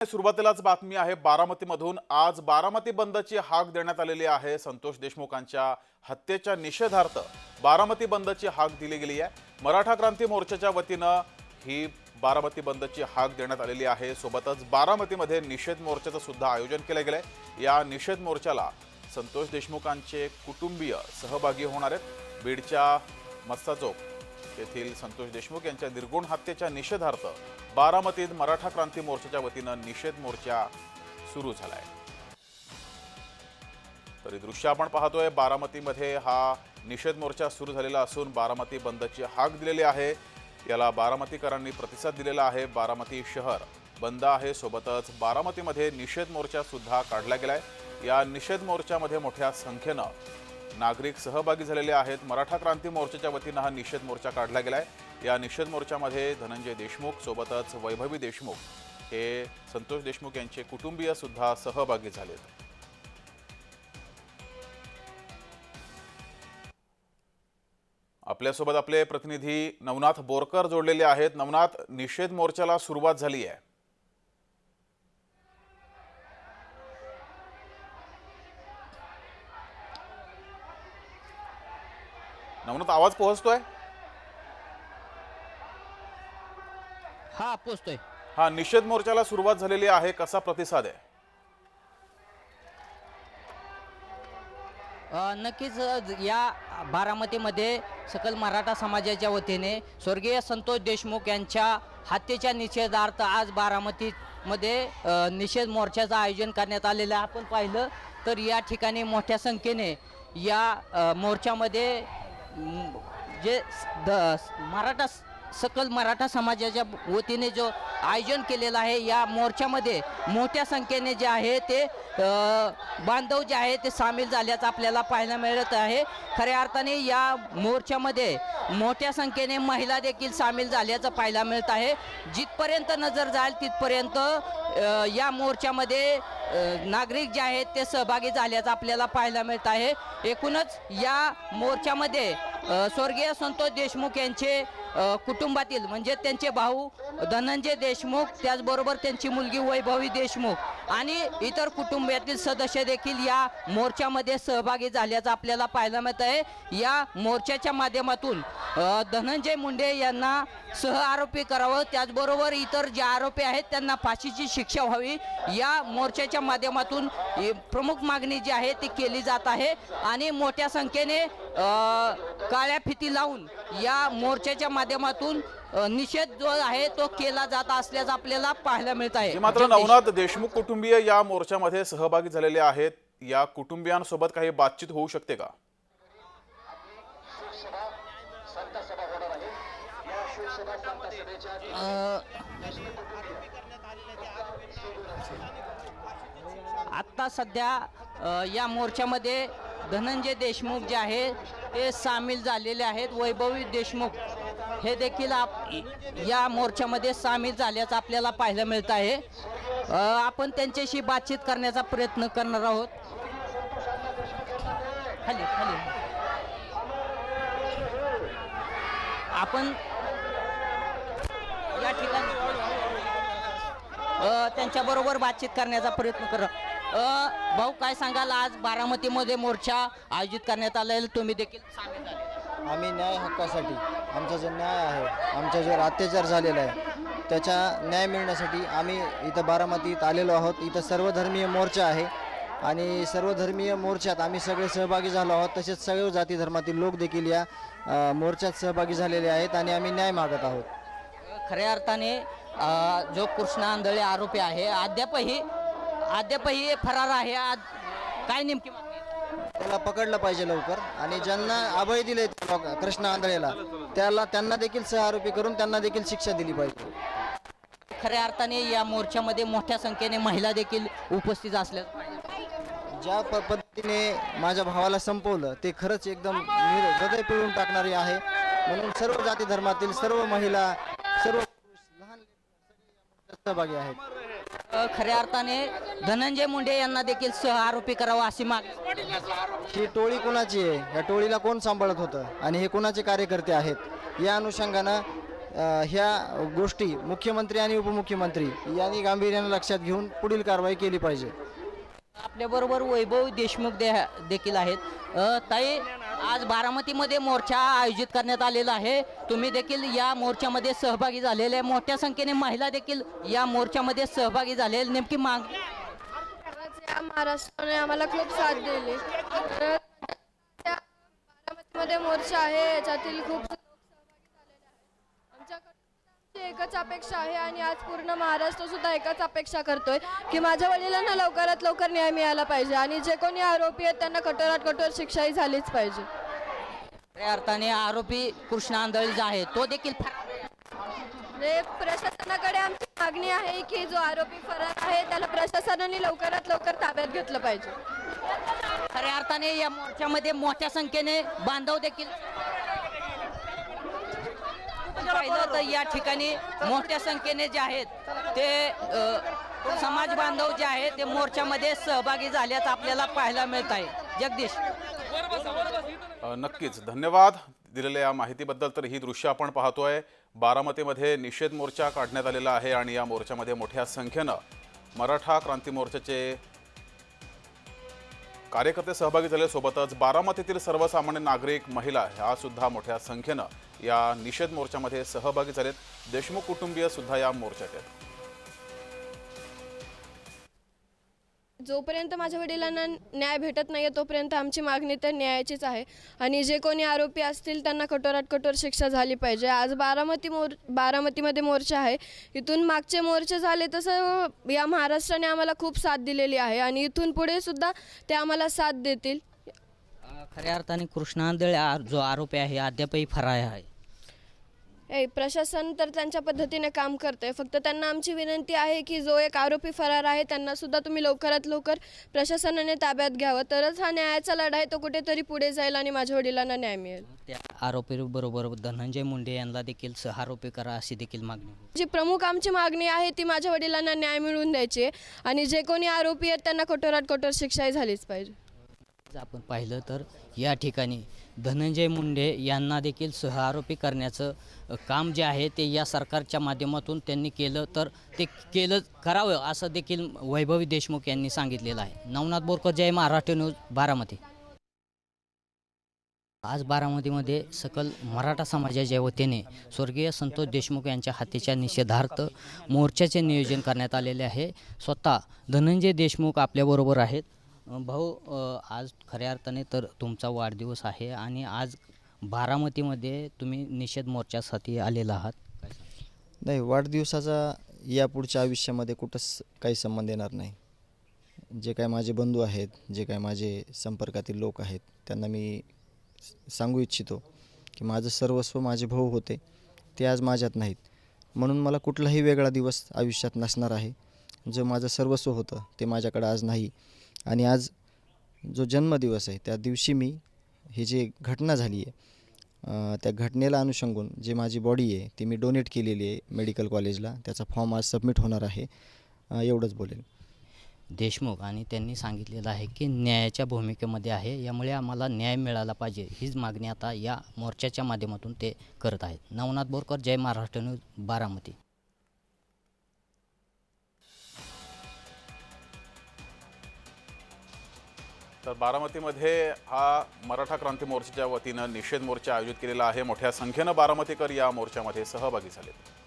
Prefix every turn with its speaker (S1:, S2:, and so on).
S1: सुरुवातीलाच बातमी आहे बारामतीमधून आज बारामती बंदची हाक देण्यात आलेली आहे. संतोष देशमुखांच्या हत्येच्या निषेधार्थ बारामती बंदची हाक दिली गेली आहे. मराठा क्रांती मोर्चाच्या वतीनं ही बारामती बंदची हाक देण्यात आलेली आहे. सोबतच बारामतीमध्ये निषेध मोर्चाचं सुद्धा आयोजन केलं गेलंय. या निषेध मोर्चाला संतोष देशमुखांचे कुटुंबीय सहभागी होणार आहेत. बीडच्या मस्सा चौक येथील संतोष देशमुख यांच्या निर्गुण हत्येच्या निषेधार्थ बारामतीत मराठा क्रांती मोर्चाच्या वतीनं निषेध मोर्चा सुरू झालाय. तरी दृश्य आपण पाहतोय बारामतीमध्ये हा निषेध मोर्चा सुरू झालेला असून बारामती बंदची हाक दिलेली आहे. याला बारामतीकरांनी प्रतिसाद दिलेला आहे. बारामती शहर बंद आहे. सोबतच बारामतीमध्ये निषेध मोर्चा सुद्धा काढला गेलाय. या निषेध मोर्चामध्ये मोठ्या संख्येनं नागरिक सहभागी झालेले आहेत. मराठा क्रांती मोर्चाच्या वतीनं हा निषेध मोर्चा काढला गेलाय. या निषेध मोर्चामध्ये धनंजय देशमुख सोबतच वैभवी देशमुख हे संतोष देशमुख यांचे कुटुंबीय सुद्धा सहभागी झालेत. आपल्यासोबत आपले प्रतिनिधी नवनाथ बोरकर जोडलेले आहेत. नवनाथ निषेध मोर्चाला सुरुवात झाली आहे. नवनाथ आवाज पोहोचतोय?
S2: हा पोचतोय
S1: हा निषेध मोर्चाला सुरुवात झालेली आहे कसा प्रतिसाद आहे?
S2: अ, नक्कीच अ, या बारामतीमध्ये सकल मराठा समाजाच्या वतीने स्वर्गीय संतोष देशमुख यांच्या हत्येच्या निषेधार्थ आज बारामतीमध्ये अ, निषेध मोर्चाचं आयोजन करण्यात आलेलं आहे. आपण पाहिलं तर या ठिकाणी मोठ्या संख्येने या अ, मोर्चामध्ये जे द मराठा सकल मराठा समाजाच्या वतीने जो आयोजन केलेलं आहे या मोर्चामध्ये मोठ्या संख्येने जे आहे ते बांधव जे आहे ते सामील झाल्याचं आपल्याला पाहायला मिळत आहे. खऱ्या अर्थाने या मोर्चामध्ये मोठ्या संख्येने महिला देखील सामील झाल्याचं पाहायला मिळत आहे. जिथपर्यंत नजर जाईल तिथपर्यंत या मोर्चामध्ये नागरिक जे आहेत ते सहभागी झाल्याचं आपल्याला पाहायला मिळत आहे. एकूणच या मोर्चामध्ये स्वर्गीय संतोष देशमुख यांचे कुटुंबातील म्हणजे त्यांचे भाऊ धनंजय देशमुख त्याचबरोबर त्यांची मुलगी वैभवी देशमुख. आणि इतर कुटुंबातील सदस्य देखील या मोर्चामध्ये सहभागी झाल्याचं आपल्याला पाहायला मिळत आहे. या मोर्चाच्या माध्यमातून धनंजय मुंडे यांना सह आरोपी करावं त्याचबरोबर इतर जे आरोपी आहेत त्यांना फाशीची शिक्षा व्हावी या मोर्चाच्या माध्यमातून प्रमुख मागणी जी आहे ती केली जात आहे. आणि मोठ्या संख्येने काळ्या फिती लावून या मोर्चाच्या माध्यमातून निषेध जो आहे तो केला जात असल्याचं आपल्याला पाहायला मिळत आहे.
S1: मात्र नवनाथ देशमुख कुटुंबीय या मोर्चामध्ये सहभागी झालेले आहेत. या कुटुंबियांसोबत काही बातचीत होऊ शकते का?
S2: अ, आत्ता सध्या या मोर्चामध्ये धनंजय देशमुख जे आहे ते सामील झालेले आहेत. वैभवी देशमुख. हे देखील आप या मोर्चामध्ये सामील झाल्याचं आपल्याला पाहायला मिळत आहे. आपण त्यांच्याशी बातचीत करण्याचा प्रयत्न करणार आहोत. खाली खाली. आपण या ठिकाणी त्यांच्याबरोबर बातचीत करण्याचा प्रयत्न कर भाऊ काय सांगाल? आज बारामतीमध्ये मोर्चा आयोजित करण्यात आलेला तुम्ही देखील सामील झाले.
S3: आम्ही न्याय हक्कासाठी आमचा जो न्याय आहे आमचा जो अत्याचार झालेला आहे त्याचा न्याय मिळण्यासाठी आम्ही इथं बारामतीत आलेलो आहोत. इथं सर्वधर्मीय मोर्चा आहे आणि सर्वधर्मीय मोर्चात आम्ही सगळे सहभागी झालो आहोत. तसेच सर्व जाती धर्मातील लोक देखील या मोर्चात सहभागी झालेले आहेत आणि आम्ही न्याय मागत आहोत.
S2: खऱ्या अर्थाने जो कृष्णा आंधळे आरोपी आहे अद्यापही अद्यापही फरार आहे. आज काय नेमकी
S3: त्याला पकडलं पाहिजे लवकर. आणि ज्यांना अभय दिले कृष्ण आंधळेला त्याला त्यांना देखील सहआरोपी करून त्यांना देखील शिक्षा दिली पाहिजे.
S2: खऱ्या अर्थाने या मोर्चामध्ये मोठ्या संख्येने महिला देखील उपस्थित असल्या
S3: ज्या प पद्धतीने माझ्या भावाला संपवलं ते खरंच एकदम निर हृदय पिळून टाकणारे आहे. म्हणून सर्व जाती धर्मातील सर्व महिला सर्व पुरुष, लहान लेकरं सगळे सहभागी आहेत.
S2: खऱ्या अर्थाने धनंजय मुंडे यांना देखील सह आरोपी करावा अशी माग
S3: ही टोळी कोणाची आहे? या टोळीला कोण सांभाळत होतं? आणि हे कोणाचे कार्यकर्ते आहेत? या अनुषंगानं अ, ह्या गोष्टी मुख्यमंत्री आणि उपमुख्यमंत्री यांनी गांभीर्यानं लक्षात घेऊन पुढील कारवाई केली पाहिजे.
S2: आपल्याबरोबर वैभव देशमुख दे देखील आहेत. अ, ताई आज बारामतीमध्ये मोर्चा आयोजित करण्यात आलेला आहे. तुम्ही देखील या मोर्चामध्ये सहभागी झालेले आहे. मोठ्या संख्येने महिला देखील या मोर्चामध्ये सहभागी झाले नेमकी माग
S4: या महाराष्ट्राने आम्हाला खूप साथ दिली. तर त्या बारामतीमध्ये मोर्चा आहे याच्यातील खूप लोक सहभागी झालेले आहेत आमच्याकडे आमची एकच अपेक्षा आहे आणि आज पूर्ण महाराष्ट्र सुद्धा एकच अपेक्षा करतोय की माझ्या वडिलांना लवकरात लवकर न्याय मिळाला पाहिजे आणि जे कोणी आरोपी आहेत त्यांना कठोरात कठोर शिक्षाही झालीच पाहिजे.
S2: खऱ्या अर्थाने आरोपी कृष्ण आंधळी जो आहे तो देखील
S4: म्हणजे प्रशासनाकडे आमची मागणी आहे की जो आरोपी फरार आहे त्याला प्रशासनाने लवकरात लवकर ताब्यात घेतलं पाहिजे.
S2: खऱ्या अर्थाने या मोर्चामध्ये मोठ्या संख्येने बांधव देखील पाहिलं तर या ठिकाणी मोठ्या संख्येने जे आहेत ते समाज बांधव जे आहेत ते मोर्चामध्ये सहभागी झाल्याचं आपल्याला पाहायला मिळत आहे. जगदीश.
S1: नक्कीच. धन्यवाद दिलेल्या या माहितीबद्दल. तर ही दृश्य आपण पाहतोय. बारामतीमध्ये निषेध मोर्चा काढण्यात आलेला आहे आणि या मोर्चामध्ये मोठ्या संख्येनं मराठा क्रांती मोर्चाचे कार्यकर्ते सहभागी झाले सोबतच बारामतीतील सर्वसामान्य नागरिक महिला ह्या सुद्धा मोठ्या संख्येनं या निषेध मोर्चामध्ये सहभागी झालेत. देशमुख कुटुंबीय सुद्धा या मोर्चात आहेत.
S4: जोपर्यंत माझ्या वडिलांना न्याय भेटत नाही तोपर्यंत आमची मागणी तर न्यायाचीच आहे. आणि जे कोणी आरोपी असतील त्यांना कठोरात कठोर शिक्षा झाली पाहिजे. आज बारामती मोर बारामतीमध्ये मोर्चा आहे. इथून मागचे मोर्चे झाले तसं या महाराष्ट्राने आम्हाला खूप साथ दिलेली आहे. आणि इथून पुढे सुद्धा ते आम्हाला साथ देतील.
S2: खऱ्या अर्थाने कृष्णांदळ जो आरोपी आहे अद्यापही फरार आहे.
S4: ए प्रशासन तर त्यांच्या पद्धतीने काम करतंय. फक्त त्यांना आमची विनंती आहे की जो एक आरोपी फरार आहे त्यांना सुद्धा तुम्ही लवकरात लवकर प्रशासनाने ताब्यात घ्यावं. तरच हा न्यायाचा लढा आहे तो कुठेतरी पुढे जाईल आणि माझ्या वडिलांना न्याय मिळेल.
S2: त्या आरोपीबरोबर धनंजय मुंडे यांना देखील सहारोपी करा अशी देखील मागणी
S4: जी प्रमुख आमची मागणी आहे ती माझ्या वडिलांना न्याय मिळवून द्यायची आहे. आणि जे कोणी आरोपी आहेत त्यांना कठोरात कठोर शिक्षाही झालीच पाहिजे.
S2: आपण पाहिलं तर या ठिकाणी धनंजय मुंडे यांना देखील सहआरोपी करण्याचं काम जे आहे ते या सरकारच्या माध्यमातून त्यांनी केलं. तर ते केलं करावं असं देखील वैभवी देशमुख यांनी सांगितलेलं आहे. नवनाथ बोरकर जय महाराष्ट्र न्यूज बारामती. आज बारामतीमध्ये सकल मराठा समाजाच्या वतीने स्वर्गीय संतोष देशमुख यांच्या हत्येच्या निषेधार्थ मोर्चाचे नियोजन करण्यात आलेले आहे. स्वतः धनंजय देशमुख आपल्याबरोबर आहेत. भाऊ आज खऱ्या अर्थाने तर तुमचा वाढदिवस आहे आणि आज बारामतीमध्ये तुम्ही निषेध मोर्चासाठी आलेला आहात.
S3: नाही वाढदिवसाचा या पुढच्या आयुष्यामध्ये कुठंच काही संबंध येणार नाही. जे काय माझे बंधू आहेत जे काय माझे संपर्कातील लोक आहेत त्यांना मी सांगू इच्छितो की माझं सर्वस्व माझे भाऊ होते ते आज माझ्यात नाहीत. म्हणून मला कुठलाही वेगळा दिवस आयुष्यात नसणार आहे. जो माझं सर्वस्व होतं ते माझ्याकडं आज नाही. आणि आज जो जन्मदिवस आहे त्या दिवशी मी ही जी घटना झाली आहे त्या घटनेला अनुषंगून जी माझी बॉडी आहे ती मी डोनेट केलेली आहे मेडिकल कॉलेजला त्याचा फॉर्म आज सबमिट होणार आहे. एवढंच बोलेल.
S2: देशमुख आणि त्यांनी सांगितलेलं आहे की न्यायाच्या भूमिकेमध्ये आहे यामुळे आम्हाला न्याय मिळाला पाहिजे हीच मागणी आता या मोर्चाच्या माध्यमातून ते करत आहेत. नवनाथ बोरकर जय महाराष्ट्र न्यूज बारामती.
S1: तर बारामतीमध्ये हा मराठा क्रांती मोर्चाच्या वतीनं निषेध मोर्चा आयोजित केलेला आहे. मोठ्या संख्येनं बारामतीकर या मोर्चामध्ये सहभागी झाले